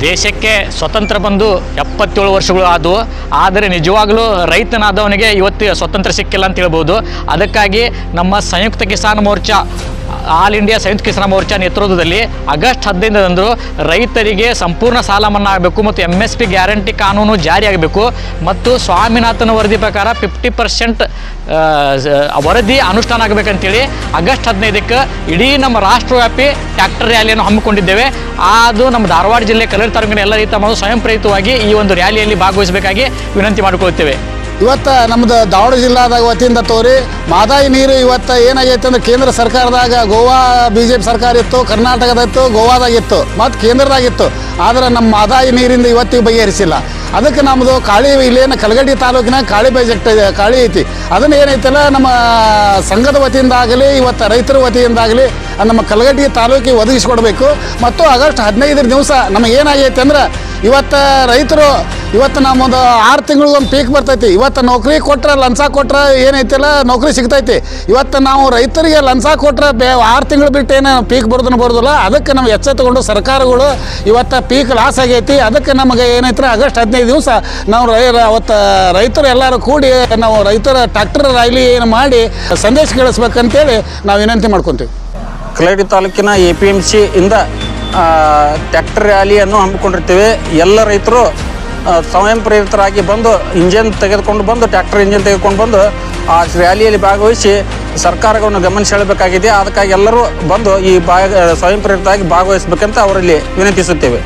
ದೇಶಕ್ಕೆ ಸ್ವತಂತ್ರ ಬಂದು ಎಪ್ಪತ್ತೇಳು ವರ್ಷಗಳು ಆದವು. ಆದರೆ ನಿಜವಾಗಲೂ ರೈತನಾದವನಿಗೆ ಇವತ್ತು ಸ್ವತಂತ್ರ ಸಿಕ್ಕಿಲ್ಲ ಅಂತ ಹೇಳ್ಬೋದು. ಅದಕ್ಕಾಗಿ ನಮ್ಮ ಸಂಯುಕ್ತ ಕಿಸಾನ್ ಮೋರ್ಚಾ ಆಲ್ ಇಂಡಿಯಾ ಸಂಯುಕ್ತ ಕಿಸಾನ್ ಮೋರ್ಚಾ ನೇತೃತ್ವದಲ್ಲಿ ಆಗಸ್ಟ್ ಹದಿನೈದರಂದು ರೈತರಿಗೆ ಸಂಪೂರ್ಣ ಸಾಲ ಮನ್ನಾ ಆಗಬೇಕು ಮತ್ತು ಎಂ ಎಸ್ ಪಿ ಗ್ಯಾರಂಟಿ ಕಾನೂನು ಜಾರಿಯಾಗಬೇಕು ಮತ್ತು ಸ್ವಾಮಿನಾಥನ್ ವರದಿ ಪ್ರಕಾರ ಫಿಫ್ಟಿ ಪರ್ಸೆಂಟ್ ವರದಿ ಅನುಷ್ಠಾನ ಆಗಬೇಕಂತೇಳಿ ಆಗಸ್ಟ್ ಹದಿನೈದಕ್ಕೆ ಇಡೀ ನಮ್ಮ ರಾಷ್ಟ್ರವ್ಯಾಪಿ ಟ್ಯಾಕ್ಟರ್ ರ್ಯಾಲಿಯನ್ನು ಹಮ್ಮಿಕೊಂಡಿದ್ದೇವೆ. ಅದು ನಮ್ಮ ಧಾರವಾಡ ಜಿಲ್ಲೆ ಕಲರ್ ತಾಲೂಕಿನ ಎಲ್ಲ ರೈತ ಸ್ವಯಂಪ್ರೇರಿತವಾಗಿ ಸ್ವಯಂ ಪ್ರೇರಿತವಾಗಿ ಈ ಒಂದು ರ್ಯಾಲಿಯಲ್ಲಿ ಭಾಗವಹಿಸಬೇಕಾಗಿ ವಿನಂತಿ ಮಾಡಿಕೊಳ್ತೇವೆ ಇವತ್ತು ನಮ್ದು ದಾವಣ ಜಿಲ್ಲಾದಾಗ ವತಿಯಿಂದ ತೋರಿ ಮಾದಾಯಿ ನೀರು ಇವತ್ತು ಏನಾಗೈತೆ ಅಂದ್ರೆ ಕೇಂದ್ರ ಸರ್ಕಾರದಾಗ, ಗೋವಾ ಬಿ ಜೆ ಪಿ ಸರ್ಕಾರ ಇತ್ತು, ಕರ್ನಾಟಕದಿತ್ತು ಗೋವಾದಾಗಿತ್ತು ಮತ್ತು ಕೇಂದ್ರದಾಗಿತ್ತು ಆದ್ರೆ ನಮ್ಮ ಮಾದಾಯಿ ನೀರಿಂದ ಇವತ್ತಿಗೆ ಬಗೆಹರಿಸಿಲ್ಲ. ಅದಕ್ಕೆ ನಮ್ಮದು ಕಾಳಿ ಇಲ್ಲೇನು ಕಲಗಡ್ಡಿ ತಾಲೂಕಿನ ಕಾಳಿ ಪ್ರಾಜೆಕ್ಟ್ ಇದೆ, ಕಾಳಿ ಐತಿ. ಅದನ್ನ ಏನೈತಲ್ಲ, ನಮ್ಮ ಸಂಘದ ವತಿಯಿಂದಾಗಲಿ, ಇವತ್ತು ರೈತರ ವತಿಯಿಂದಾಗಲಿ, ನಮ್ಮ ಕಲಗಡ್ಡಿ ತಾಲೂಕಿಗೆ ಒದಗಿಸಿಕೊಡ್ಬೇಕು. ಮತ್ತು ಆಗಸ್ಟ್ ಹದಿನೈದರ ದಿವಸ ನಮಗೇನಾಗೈತೆ ಅಂದ್ರೆ, ಇವತ್ತು ರೈತರು ಇವತ್ತು ನಮ್ಮದು ಆರು ತಿಂಗಳಿಗೊಂದು ಪೀಕ್ ಬರ್ತೈತಿ. ಇವತ್ತು ನೌಕರಿ ಕೊಟ್ರೆ ಲಂಚ ಕೊಟ್ರೆ ಏನೈತಿಲ್ಲ? ನೌಕರಿ ಸಿಗ್ತೈತಿ. ಇವತ್ತು ನಾವು ರೈತರಿಗೆ ಲಂಚ ಕೊಟ್ರೆ ಬೇ ಆರು ತಿಂಗಳು ಬಿಟ್ಟು ಏನು ಪೀಕ್ ಬರೋದನ್ನ ಬರೋದಿಲ್ಲ. ಅದಕ್ಕೆ ನಾವು ಎಚ್ಚೆತ್ತುಕೊಂಡು ಸರ್ಕಾರಗಳು ಇವತ್ತು ಪೀಕ್ ಲಾಸ್ ಆಗೈತಿ. ಅದಕ್ಕೆ ನಮಗೆ ಏನೈತ್ರಿ? ಆಗಸ್ಟ್ ಹದಿನೈದು ದಿವಸ ನಾವು ರೈ ಅವತ್ತು ರೈತರು ಎಲ್ಲರೂ ಕೂಡಿ ನಾವು ರೈತರ ಟ್ರ್ಯಾಕ್ಟರ್ ರ್ಯಾಲಿ ಏನು ಮಾಡಿ ಸಂದೇಶ ಕೇಳಿಸ್ಬೇಕಂತೇಳಿ ನಾವು ವಿನಂತಿ ಮಾಡ್ಕೊತೀವಿ. ಕಲಡಿ ತಾಲೂಕಿನ ಎ ಪಿ ಎಂ ಸಿ ಇಂದ ಟ್ರ್ಯಾಕ್ಟರ್ ರ್ಯಾಲಿಯನ್ನು ಹಮ್ಮಿಕೊಂಡಿರ್ತೀವಿ. ಎಲ್ಲ ರೈತರು ಸ್ವಯಂ ಪ್ರೇರಿತರಾಗಿ ಬಂದು ಇಂಜಿನ್ ತೆಗೆದುಕೊಂಡು ಬಂದು, ಟ್ರ್ಯಾಕ್ಟರ್ ಇಂಜಿನ್ ತೆಗೆದುಕೊಂಡು ಬಂದು ಆ ರ್ಯಾಲಿಯಲ್ಲಿ ಭಾಗವಹಿಸಿ ಸರ್ಕಾರವನ್ನು ಗಮನ ಸೆಳೆಯಬೇಕಾಗಿದೆ ಅದಕ್ಕಾಗಿ ಎಲ್ಲರೂ ಬಂದು ಈ ಭಾಗ ಸ್ವಯಂ ಪ್ರೇರಿತರಾಗಿ ಭಾಗವಹಿಸಬೇಕಂತ ಅವರಲ್ಲಿ ವಿನಂತಿಸುತ್ತೇವೆ.